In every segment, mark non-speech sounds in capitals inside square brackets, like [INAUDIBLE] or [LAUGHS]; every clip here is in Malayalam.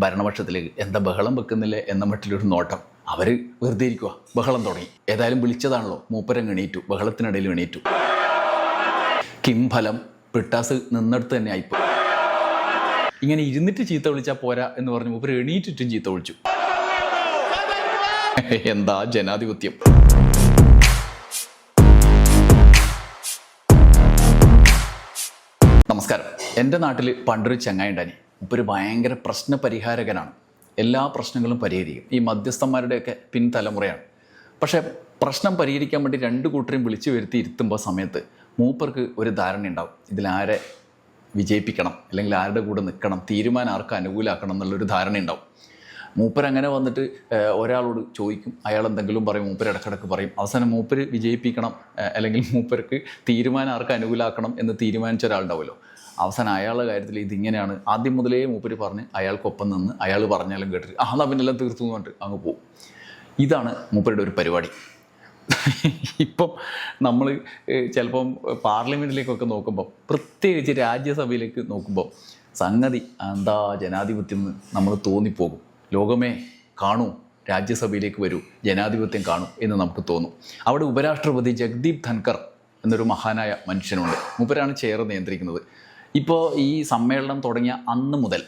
ഭരണപക്ഷത്തിലേക്ക് എന്താ ബഹളം വെക്കുന്നില്ലേ എന്ന മട്ടിലൊരു നോട്ടം. അവർ വെറുതെ ഇരിക്കുക ബഹളം തുടങ്ങി. ഏതായാലും വിളിച്ചതാണല്ലോ. മൂപ്പരം എണീറ്റു. ബഹളത്തിനിടയിൽ എണീറ്റു. കിംഫലം പിട്ടാസ് നിന്നെടുത്ത് തന്നെ ആയിപ്പോ ഇങ്ങനെ ഇരുന്നിട്ട് ചീത്ത വിളിച്ചാൽ പോരാ എന്ന് പറഞ്ഞു മൂപ്പര് എണീറ്റിട്ടും ചീത്ത വിളിച്ചു. എന്താ ജനാധിപത്യം? നമസ്കാരം. എന്റെ നാട്ടിൽ പണ്ടൊരു ചങ്ങായി ഉണ്ടായി ഒരു ഭയങ്കര പ്രശ്ന പരിഹാരകനാണ് എല്ലാ പ്രശ്നങ്ങളും പരിഹരിക്കും. ഈ മധ്യസ്ഥന്മാരുടെയൊക്കെ പിൻതലമുറയാണ്. പക്ഷേ പ്രശ്നം പരിഹരിക്കാൻ വേണ്ടി രണ്ട് കൂട്ടരെയും വിളിച്ചു വരുത്തി ഇരുത്തുമ്പോൾ സമയത്ത് മൂപ്പർക്ക് ഒരു ധാരണ ഉണ്ടാവും. ഇതിലാരെ വിജയിപ്പിക്കണം അല്ലെങ്കിൽ ആരുടെ കൂടെ നിൽക്കണം തീരുമാനം ആർക്ക് അനുകൂലമാക്കണം എന്നുള്ളൊരു ധാരണ ഉണ്ടാവും. മൂപ്പർ അങ്ങനെ വന്നിട്ട് ഒരാളോട് ചോദിക്കും. അയാൾ എന്തെങ്കിലും പറയും മൂപ്പർ ഇടക്കിടക്ക് പറയും. അവസാനം മൂപ്പർ വിജയിപ്പിക്കണം അല്ലെങ്കിൽ മൂപ്പർക്ക് തീരുമാനം ആർക്ക് അനുകൂലമാക്കണം എന്ന് തീരുമാനിച്ച ഒരാളുണ്ടാവുമല്ലോ. അവസാനം അയാളുടെ കാര്യത്തിൽ ഇതിങ്ങനെയാണ്. ആദ്യം മുതലേ മൂപ്പര് പറഞ്ഞ് അയാൾക്കൊപ്പം നിന്ന് അയാൾ പറഞ്ഞാലും കേട്ടിട്ട് ആ എന്നാ പിന്നെല്ലാം തീർത്തു പറഞ്ഞിട്ട് അങ്ങ് പോകും ഇതാണ് മൂപ്പരുടെ ഒരു പരിപാടി. ഇപ്പം നമ്മൾ ചിലപ്പം പാർലമെന്റിലേക്കൊക്കെ നോക്കുമ്പോൾ പ്രത്യേകിച്ച് രാജ്യസഭയിലേക്ക് നോക്കുമ്പോൾ സംഗതി എന്താ ജനാധിപത്യം നമ്മൾ തോന്നിപ്പോകും. ലോകമേ കാണൂ രാജ്യസഭയിലേക്ക് വരൂ ജനാധിപത്യം കാണൂ എന്ന് നമുക്ക് തോന്നും. അവിടെ ഉപരാഷ്ട്രപതി ജഗ്ദീപ് ധൻകർ എന്നൊരു മഹാനായ മനുഷ്യനുണ്ട്. മൂപ്പരാണ് ചെയർ നിയന്ത്രിക്കുന്നത്. ഇപ്പോൾ ഈ സമ്മേളനം തുടങ്ങിയ അന്ന് മുതൽ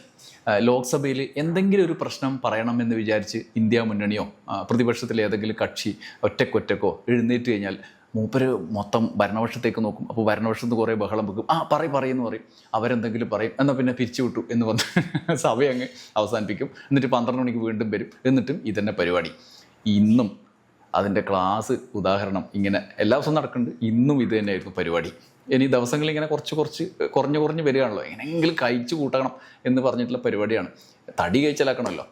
ലോക്സഭയിൽ എന്തെങ്കിലും ഒരു പ്രശ്നം പറയണമെന്ന് വിചാരിച്ച് ഇന്ത്യ മുന്നണിയോ പ്രതിപക്ഷത്തിലെ ഏതെങ്കിലും കക്ഷി ഒറ്റക്കൊറ്റക്കോ എഴുന്നേറ്റ് കഴിഞ്ഞാൽ മൂപ്പര് മൊത്തം ഭരണപക്ഷത്തേക്ക് നോക്കും. അപ്പോൾ ഭരണപക്ഷത്ത് കുറേ ബഹളം വെക്കും. ആ പറയും എന്ന് പറയും. അവരെന്തെങ്കിലും പറയും. എന്നാൽ പിന്നെ പിരിച്ചുവിട്ടു എന്ന് വന്ന് [LAUGHS] സഭയങ്ങ് അവസാനിപ്പിക്കും. എന്നിട്ട് പന്ത്രണ്ട് മണിക്ക് വീണ്ടും വരും. എന്നിട്ടും ഇതന്നെ പരിപാടി. ഇന്നും അതിന്റെ ക്ലാസ് ഉദാഹരണം ഇങ്ങനെ എല്ലാ ദിവസവും നടക്കുന്നുണ്ട്. ഇന്നും ഇത് തന്നെയായിരുന്നു പരിപാടി. ഇനി ദിവസങ്ങളിൽ ഇങ്ങനെ കുറച്ച് കുറച്ച് കുറഞ്ഞു കുറഞ്ഞ് വരികയാണല്ലോ. എങ്ങനെയെങ്കിലും കഴിച്ചു കൂട്ടണം എന്ന് പറഞ്ഞിട്ടുള്ള പരിപാടിയാണ്. തടി കഴിച്ചാലാക്കണമല്ലോ.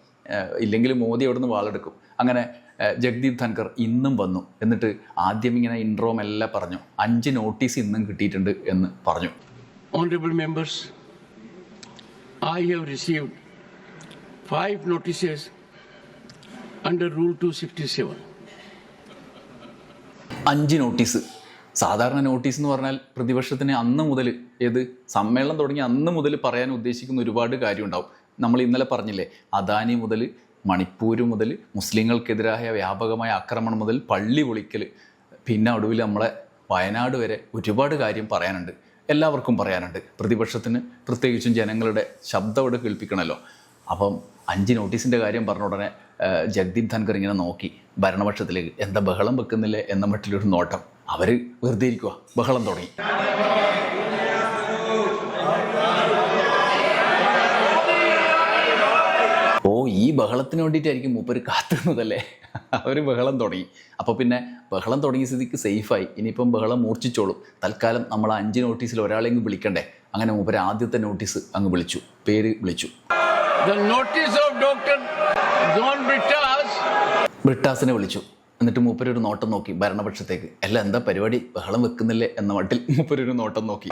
ഇല്ലെങ്കിൽ മോദി അവിടുന്ന് വാളെടുക്കും? അങ്ങനെ ജഗ്ദീപ് ധൻകർ ഇന്നും വന്നു. എന്നിട്ട് ആദ്യം ഇങ്ങനെ ഇൻട്രോ എല്ലാം പറഞ്ഞു. അഞ്ച് നോട്ടീസ് ഇന്നും കിട്ടിയിട്ടുണ്ട് എന്ന് പറഞ്ഞു. Honourable members I members, I five received under rule two Rule 267. അഞ്ച് നോട്ടീസ്. സാധാരണ നോട്ടീസ് എന്ന് പറഞ്ഞാൽ പ്രതിപക്ഷത്തിന് അന്ന് മുതൽ ഏത് സമ്മേളനം തുടങ്ങി അന്ന് മുതൽ പറയാൻ ഉദ്ദേശിക്കുന്ന ഒരുപാട് കാര്യം ഉണ്ടാവും നമ്മൾ ഇന്നലെ പറഞ്ഞില്ലേ അദാനി മുതൽ മണിപ്പൂർ മുതൽ മുസ്ലിങ്ങൾക്കെതിരായ വ്യാപകമായ ആക്രമണം മുതൽ പള്ളി പൊളിക്കൽ പിന്നെ ഒടുവിൽ നമ്മളെ വയനാട് വരെ ഒരുപാട് കാര്യം പറയാനുണ്ട്. എല്ലാവർക്കും പറയാനുണ്ട്. പ്രതിപക്ഷത്തിന് പ്രത്യേകിച്ചും ജനങ്ങളുടെ ശബ്ദം ഇവിടെ കേൾപ്പിക്കണമല്ലോ. അപ്പം അഞ്ച് നോട്ടീസിന്റെ കാര്യം പറഞ്ഞ ഉടനെ ജഗ്ദീപ് ധൻകർ ഇങ്ങനെ നോക്കി ഭരണപക്ഷത്തിലേക്ക് എന്താ ബഹളം വെക്കുന്നില്ലേ എന്ന മട്ടിലൊരു നോട്ടം. അവർ വെറുതെ ഇരിക്കുക ബഹളം തുടങ്ങി. ഓ ഈ ബഹളത്തിന് വേണ്ടിയിട്ടായിരിക്കും മൂപ്പര് കാത്തുന്നതല്ലേ? അവർ ബഹളം തുടങ്ങി. അപ്പോൾ പിന്നെ ബഹളം തുടങ്ങിയ സ്ഥിതിക്ക് സേഫായി. ഇനിയിപ്പം ബഹളം മൂർച്ഛിച്ചോളും. തൽക്കാലം നമ്മൾ അഞ്ച് നോട്ടീസിൽ ഒരാളെങ്കിലും വിളിക്കണ്ടേ? അങ്ങനെ മൂപ്പര് ആദ്യത്തെ നോട്ടീസ് അങ്ങ് വിളിച്ചു പേര് വിളിച്ചു. The notice of Dr. John Brittas ബ്രിട്ടാസിനെ വിളിച്ചു. എന്നിട്ട് മൂപ്പര് ഒരു നോട്ടം നോക്കി ഭരണപക്ഷത്തേക്ക്. അല്ല എന്താ പരിപാടി? ബഹളം വെക്കുന്നില്ലേ? എന്ന മട്ടിൽ മൂപ്പര് ഒരു നോട്ടം നോക്കി.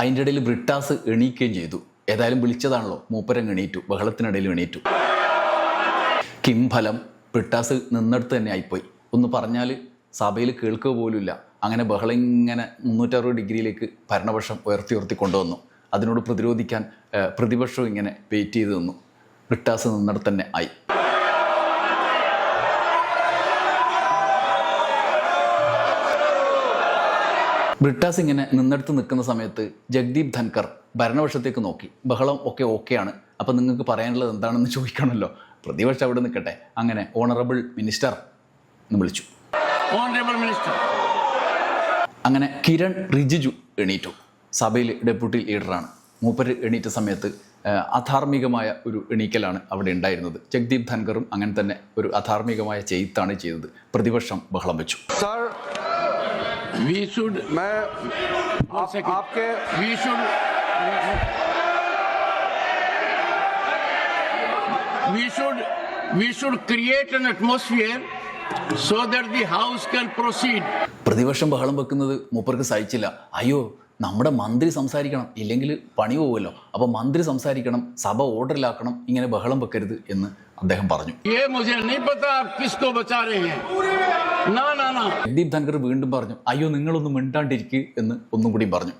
അതിന്റെ ഇടയിൽ ബ്രിട്ടാസ് എണീക്കുകയും ചെയ്തു. ഏതായാലും വിളിച്ചതാണല്ലോ. മൂപ്പരങ്ങ് എണീറ്റു. ബഹളത്തിനിടയിൽ എണീറ്റു. കിം ഫലം ബ്രിട്ടാസ് നിന്നെടുത്ത് തന്നെ ആയിപ്പോയി. ഒന്ന് പറഞ്ഞാൽ സഭയിൽ കേൾക്കുക പോലുമില്ല. അങ്ങനെ ബഹളം ഇങ്ങനെ മുന്നൂറ്ററുപത് ഡിഗ്രിയിലേക്ക് ഭരണപക്ഷം ഉയർത്തി ഉയർത്തി കൊണ്ടുവന്നു. അതിനോട് പ്രതിരോധിക്കാൻ പ്രതിപക്ഷം ഇങ്ങനെ വെയിറ്റ് ചെയ്ത് നിന്നു. ബ്രിട്ടാസ് നിന്നിടത്ത് തന്നെ ആയി. ബ്രിട്ടാസ് ഇങ്ങനെ നിന്നെടുത്ത് നിൽക്കുന്ന സമയത്ത് ജഗ്ദീപ് ധൻകർ ഭരണപക്ഷത്തേക്ക് നോക്കി. ബഹളം ഒക്കെ ഓക്കെയാണ് അപ്പം നിങ്ങൾക്ക് പറയാനുള്ളത് എന്താണെന്ന് ചോദിക്കണമല്ലോ. പ്രതിപക്ഷം അവിടെ നിൽക്കട്ടെ. അങ്ങനെ ഓണറബിൾ മിനിസ്റ്റർ എന്ന് വിളിച്ചു. ഓണറബിൾ മിനിസ്റ്റർ അങ്ങനെ കിരൺ റിജിജു എണീറ്റു. സഭയിൽ ഡെപ്യൂട്ടി ലീഡറാണ്. മൂപ്പർ എണീറ്റ സമയത്ത് അധാർമികമായ ഒരു എണീക്കലാണ് അവിടെ ഉണ്ടായിരുന്നത്. ജഗ്ദീപ് ധൻകറും അങ്ങനെ തന്നെ ഒരു അധാർമികമായ ചെയ്ത്താണ് ചെയ്തത്. പ്രതിപക്ഷം ബഹളം വെച്ചു. Sir we should we should we should create an atmosphere so the house proceed പ്രതിപക്ഷം ബഹളം വെക്കുന്നത് മൂപ്പർക്ക് സഹിച്ചില്ല. അയ്യോ നമ്മുടെ മന്ത്രി സംസാരിക്കണം. ഇല്ലെങ്കിൽ പണി പോവുമല്ലോ. അപ്പോൾ മന്ത്രി സംസാരിക്കണം സഭ ഓർഡറിലാക്കണം ഇങ്ങനെ ബഹളം വെക്കരുത് എന്ന് അദ്ദേഹം പറഞ്ഞു. ദീപ് ധൻകർ വീണ്ടും പറഞ്ഞു അയ്യോ നിങ്ങളൊന്നും മിണ്ടാണ്ടിരിക്കുക എന്ന് ഒന്നും കൂടി പറഞ്ഞു.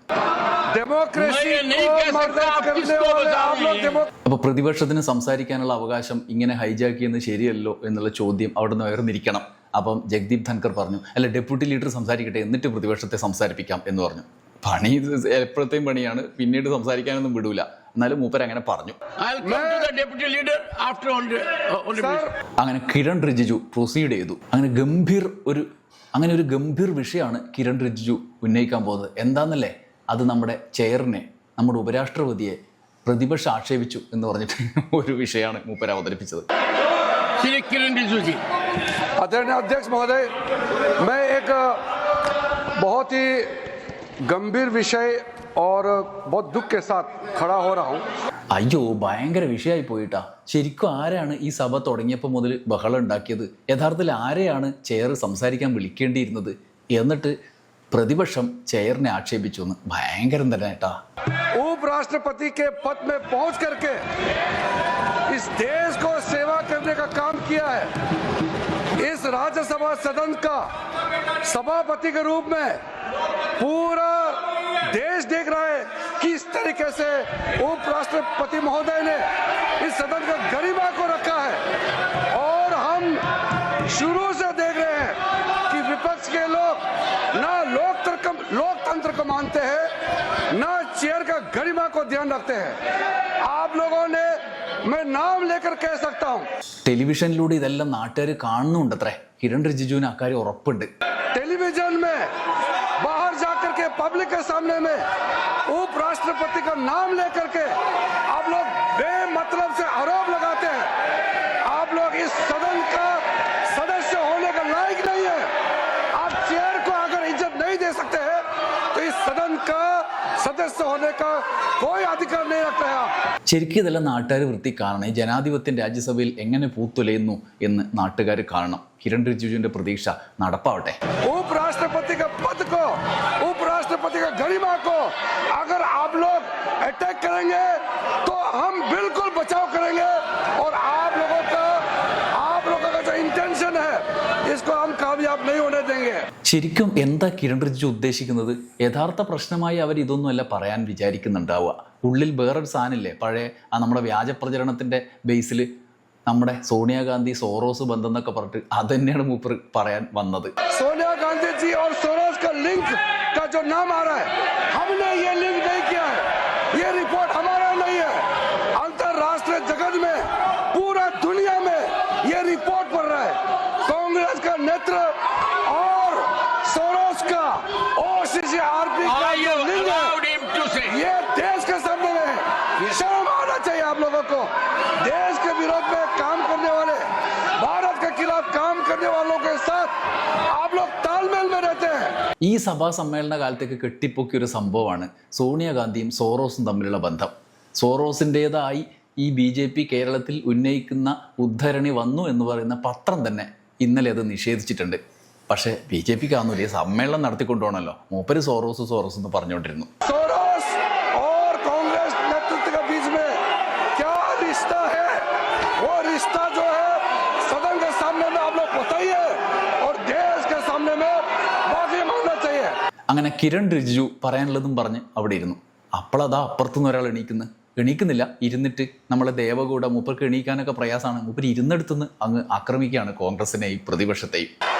അപ്പൊ പ്രതിപക്ഷത്തിന് സംസാരിക്കാനുള്ള അവകാശം ഇങ്ങനെ ഹൈജാക്ക് ചെയ്യുന്നത് ശരിയല്ലോ എന്നുള്ള ചോദ്യം അവിടെ നിന്ന് ഉയർന്നിരിക്കണം. അപ്പം ജഗ്ദീപ് ധൻകർ പറഞ്ഞു അല്ല ഡെപ്യൂട്ടി ലീഡർ സംസാരിക്കട്ടെ എന്നിട്ട് പ്രതിപക്ഷത്തെ സംസാരിപ്പിക്കാം എന്ന് പറഞ്ഞു. പണി എപ്പോഴത്തെയും പണിയാണ് പിന്നീട് സംസാരിക്കാനൊന്നും വിടൂല. എന്നാലും മൂപ്പർ അങ്ങനെ പറഞ്ഞു. അങ്ങനെ കിരൺ റിജിജു പ്രൊസീഡ് ചെയ്തു. അങ്ങനെ ഗംഭീർ ഒരു അങ്ങനെ ഒരു ഗംഭീർ വിഷയമാണ് കിരൺ റിജിജു ഉന്നയിക്കാൻ പോകുന്നത്. എന്താന്നല്ലേ? അത് നമ്മുടെ ചെയറിനെ നമ്മുടെ ഉപരാഷ്ട്രപതിയെ പ്രതിപക്ഷം ആക്ഷേപിച്ചു എന്ന് പറഞ്ഞിട്ട് [LAUGHS] ഒരു വിഷയമാണ് മൂപ്പർ അവതരിപ്പിച്ചത് श्री किरण रिजिजू जी आदरणीय अध्यक्ष महोदय मैं एक बहुत ही गंभीर विषय और बहुत दुख के साथ खड़ा हो रहा हूँ അയ്യോ ഭയങ്കര വിഷയമായി പോയിട്ടാ ശരിക്കും ആരാണ് ഈ സഭ തുടങ്ങിയപ്പോൾ മുതൽ ബഹളം ഉണ്ടാക്കിയത് യഥാർത്ഥത്തിൽ ആരെയാണ് ചെയർ സംസാരിക്കാൻ വിളിക്കേണ്ടിയിരുന്നത് എന്നിട്ട് പ്രതിപക്ഷം ചെയറിനെ ആക്ഷേപിച്ചു എന്ന് ഭയങ്കരം തന്നെ കേട്ടാ उपराष्ट्रपति के पद में पहुंच करके इस देश को सेवा करने का काम किया है इस राज्यसभा सदन का सभापति के रूप में पूरा देश देख रहा है कि इस तरीके से उपराष्ट्रपति महोदय ने इस सदन का गरिमा को रखा है और हम शुरू से मानते हैं ना चेयर का गरिमा को ध्यान रखते हैं आप लोगों ने मैं नाम लेकर कह सकता हूं ടെലിവിഷനിലൂടെ ഇതെല്ലാം നാട്ടുകാർ കാണുന്നുണ്ടത്രേ കിരൺ റിജിജുവിന് അക്കാര്യം ഉറപ്പുണ്ട് टेलीविजन में बाहर जाकर के पब्लिक के सामने में उपराष्ट्रपति का नाम लेकर के आप लोग बेमतलब से आरोप लगाते हैं आप लोग इस सदन का ശരിക്കും ഇതെല്ലാം നാട്ടുകാർ വൃത്തി കാണണം ഈ ജനാധിപത്യം രാജ്യസഭയിൽ എങ്ങനെ പൂത്തുലയുന്നു എന്ന് നാട്ടുകാർ കാണണം. കിരൺ റിജിജുവിന്റെ പ്രതീക്ഷ നടപ്പാവട്ടെ. ഉപരാഷ്ട്രപതി ഉപരാഷ്ട്രപതി ശരിക്കും എന്താ കിരൺ റിജിജു ഉദ്ദേശിക്കുന്നത് യഥാർത്ഥ പ്രശ്നമായി അവർ ഇതൊന്നുമല്ല പറയാൻ വിചാരിക്കുന്നുണ്ടാവുക ഉള്ളിൽ വേറൊരു സാധനമില്ലേ പഴയ ആ നമ്മുടെ വ്യാജ പ്രചരണത്തിന്റെ ബേസിൽ നമ്മുടെ സോണിയാഗാന്ധി സോറോസ് ബന്ധം എന്നൊക്കെ പറഞ്ഞിട്ട് അത് തന്നെയാണ് മൂപ്പർ പറയാൻ വന്നത് सोनिया गांधी जी और सोरोस का लिंक का जो नाम आ रहा है हमने ये लिंक नहीं किया है ये रिपोर्ट हमारा नहीं है अंतरराष्ट्रीय जगत में पूरा दुनिया में ये रिपोर्ट पड़ रहा है कांग्रेस का नेत्र ये देश के सामने में है शर्म आना चाहिए आप लोगों को देश के विरोध में काम करने वाले भारत के खिलाफ काम करने वालों के साथ आप लोग तालमेल में रहते हैं ഈ സഭാ സമ്മേളന കാലത്തേക്ക് കെട്ടിപ്പൊക്കിയ ഒരു സംഭവമാണ് സോണിയാഗാന്ധിയും സോറോസും തമ്മിലുള്ള ബന്ധം സോറോസിൻ്റെതായി ഈ ബി ജെ പി കേരളത്തിൽ ഉന്നയിക്കുന്ന ഉദ്ധരണി വന്നു എന്ന് പറയുന്ന പത്രം തന്നെ ഇന്നലെ അത് നിഷേധിച്ചിട്ടുണ്ട് പക്ഷേ ബി ജെ പിക്ക് ആവുന്നില്ല ഈ സമ്മേളനം നടത്തിക്കൊണ്ടുപോകണമല്ലോ. മൂപ്പര് സോറോസ് സോറോസ് എന്ന് പറഞ്ഞുകൊണ്ടിരുന്നു. അങ്ങനെ കിരൺ റിജിജു പറയാനുള്ളതും പറഞ്ഞ് അവിടെ ഇരുന്നു. അപ്പോളതാ അപ്പുറത്തുനിന്ന് ഒരാൾ എണീക്കുന്നു. എണീക്കുന്നില്ല ഇരുന്നിട്ട് നമ്മളെ ദേവകൂട മൂപ്പർക്ക് എണീക്കാനൊക്കെ പ്രയാസമാണ്. മൂപ്പർ ഇരുന്നെടുത്തുനിന്ന് അങ്ങ് ആക്രമിക്കുകയാണ് കോൺഗ്രസിനെയും പ്രതിപക്ഷത്തെയും.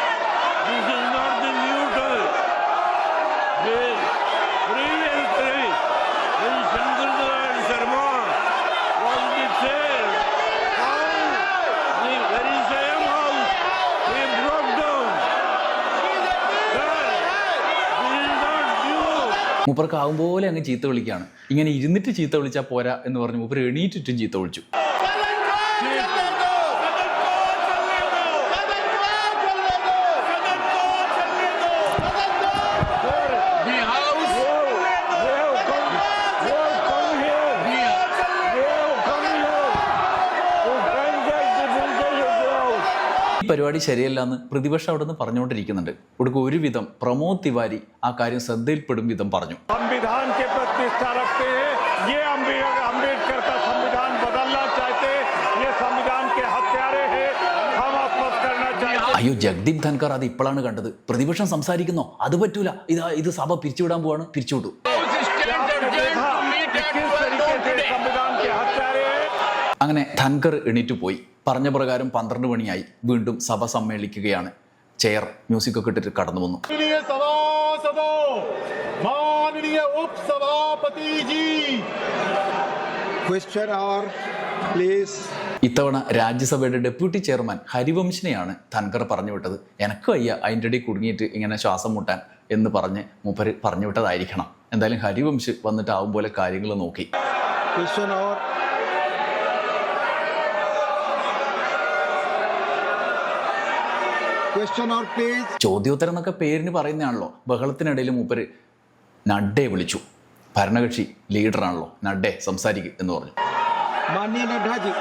മൂപ്പർക്ക് ആകും പോലെ അങ്ങ് ചീത്ത വിളിക്കുകയാണ്. ഇങ്ങനെ ഇരുന്നിട്ട് ചീത്ത വിളിച്ചാൽ പോരാ എന്ന് പറഞ്ഞ് മൂപ്പർ എണീറ്റിട്ടും ചീത്ത വിളിച്ചു. പരിപാടി ശരിയല്ല എന്ന് പ്രതിപക്ഷം അവിടെ നിന്ന് പറഞ്ഞുകൊണ്ടിരിക്കുന്നുണ്ട് ഒടുക്ക ഒരുവിധം പ്രമോദ് തിവാരി ആ കാര്യം ശ്രദ്ധയിൽപ്പെടും വിധം പറഞ്ഞു संविधान के प्रति निष्ठा रखते हैं ये अम्बेडकर अम्बेडकर का संविधान बदलना चाहते हैं ये संविधान के हत्यारे हैं हम वापस करना चाहते हैं അയ്യോ ജഗ്ദീപ് ധൻകർ അത് ഇപ്പോഴാണ് കണ്ടത് പ്രതിപക്ഷം സംസാരിക്കുന്നോ അത് പറ്റൂല ഇതാ ഇത് സഭ പിരിച്ചുവിടാൻ പോവാണ് പിരിച്ചുവിട്ടു standard jail to meet at किस 12 noon तरीके से today. संविधान के हत्यारे हैं അങ്ങനെ ധൻകർ എണീറ്റ് പോയി. പറഞ്ഞ പ്രകാരം പന്ത്രണ്ട് മണിയായി. വീണ്ടും സഭ സമ്മേളിക്കുകയാണ്. ചെയർ മ്യൂസിക് ഒക്കെ ഇട്ടിട്ട് കടന്നു വന്നു. ഇത്തവണ രാജ്യസഭയുടെ ഡെപ്യൂട്ടി ചെയർമാൻ ഹരിവംശിനെയാണ് ധൻകർ പറഞ്ഞു വിട്ടത്. എനക്ക് വയ്യ അതിന്റെ ഇടയിൽ കുടുങ്ങിയിട്ട് ഇങ്ങനെ ശ്വാസം മുട്ടാൻ എന്ന് പറഞ്ഞ് മൂപ്പര് പറഞ്ഞു വിട്ടതായിരിക്കണം. എന്തായാലും ഹരിവംശ് വന്നിട്ട് ആവും പോലെ കാര്യങ്ങൾ നോക്കി. ക്വസ്റ്റ്യൻ ചോദ്യോത്തരം എന്നൊക്കെ പേരിന് പറയുന്നതാണല്ലോ ബഹളത്തിനിടയിൽ മൂപ്പര് നഡ്ഡയെ വിളിച്ചു ഭരണകക്ഷി ലീഡറാണല്ലോ നഡ്ഡെ സംസാരിക്കുക എന്ന് പറഞ്ഞു माननीय नड्डा जी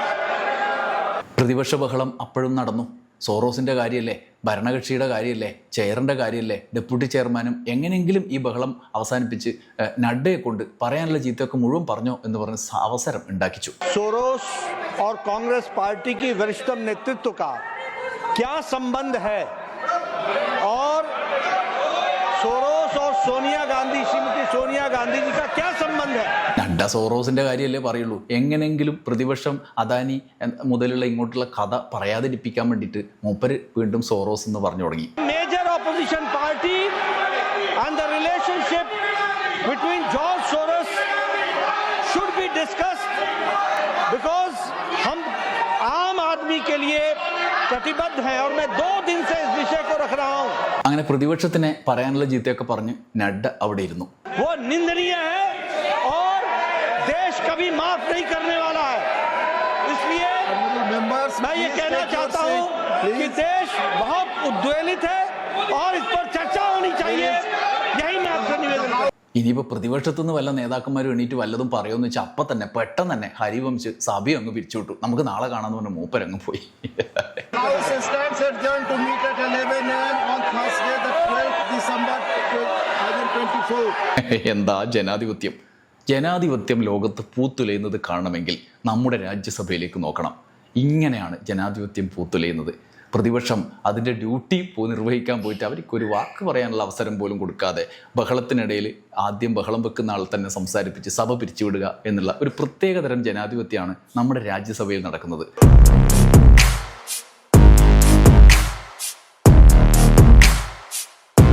പ്രതിപക്ഷ ബഹളം അപ്പോഴും നടന്നു സോറോസിന്റെ കാര്യമല്ലേ ഭരണകക്ഷിയുടെ കാര്യമല്ലേ ചെയറിന്റെ കാര്യമല്ലേ ഡെപ്യൂട്ടി ചെയർമാനും എങ്ങനെയെങ്കിലും ഈ ബഹളം അവസാനിപ്പിച്ച് ഏഹ്, നഡ്ഡയെ കൊണ്ട് പറയാനുള്ള ചീത്തയൊക്കെ മുഴുവൻ പറഞ്ഞോ എന്ന് പറഞ്ഞ് സ- അവസരം ഉണ്ടാക്കിച്ചു सोरोस और कांग्रेस पार्टी की वरिष्ठतम नेतृत्व का क्या संबंध है और सोरोस और सोनिया गांधी श्रीमती सोनिया गांधी जी का क्या संबंध है നഡ്ഡ സോറോസിന്റെ കാര്യമല്ലേ പറയുള്ളൂ എങ്ങനെയെങ്കിലും പ്രതിപക്ഷം അദാനി എന്ന- മുതലുള്ള ഇങ്ങോട്ടുള്ള കഥ പറയാതിരിപ്പിക്കാൻ വേണ്ടിയിട്ട് മൂപ്പര് വീണ്ടും സോറോസ് എന്ന് പറഞ്ഞു തുടങ്ങി major opposition party and the relationship between George Soros should be discussed because हम आम आदमी के लिए प्रतिबद्ध हैं और मैं दो दिन से इस विषय को रख रहा हूं അങ്ങനെ പ്രതിപക്ഷത്തിനെ പറയാനുള്ള ചീത്തയൊക്കെ പറഞ്ഞ് നഡ്ഡ അവിടെ ഇരുന്നു वो निंदनीय है और देश कभी माफ नहीं करने वाला है इसलिए Honorable members, मैं ये please कहना take your चाहता seat. हूं कि Please. देश बहुत उद्वेलित है और इस पर चर्चा होनी चाहिए ഇനിയിപ്പോൾ പ്രതിപക്ഷത്തു നിന്ന് വല്ല നേതാക്കന്മാരും എണീറ്റ് വല്ലതും പറയുമെന്ന് വെച്ചാൽ അപ്പം തന്നെ പെട്ടെന്ന് തന്നെ ഹരിവംശ് സഭയും അങ്ങ് പിരിച്ചുവിട്ടു നമുക്ക് നാളെ കാണാമെന്ന് പറഞ്ഞ മൂപ്പരങ്ങ് പോയി House stands adjourned to meet at 11 a.m. on Thursday, the 12th December 2024. എന്താ ജനാധിപത്യം ജനാധിപത്യം ലോകത്ത് പൂത്തുലയുന്നത് കാണണമെങ്കിൽ നമ്മുടെ രാജ്യസഭയിലേക്ക് നോക്കണം ഇങ്ങനെയാണ് ജനാധിപത്യം പൂത്തുലയുന്നത് പ്രതിപക്ഷം അതിന്റെ ഡ്യൂട്ടി നിർവഹിക്കാൻ പോയിട്ട് അവർക്ക് ഒരു വാക്ക് പറയാനുള്ള അവസരം പോലും കൊടുക്കാതെ ബഹളത്തിനിടയിൽ ആദ്യം ബഹളം വെക്കുന്ന ആൾ തന്നെ സംസാരിപ്പിച്ച് സഭ പിരിച്ചുവിടുക എന്നുള്ള ഒരു പ്രത്യേകതരം ജനാധിപത്യമാണ് നമ്മുടെ രാജ്യസഭയിൽ നടക്കുന്നത്.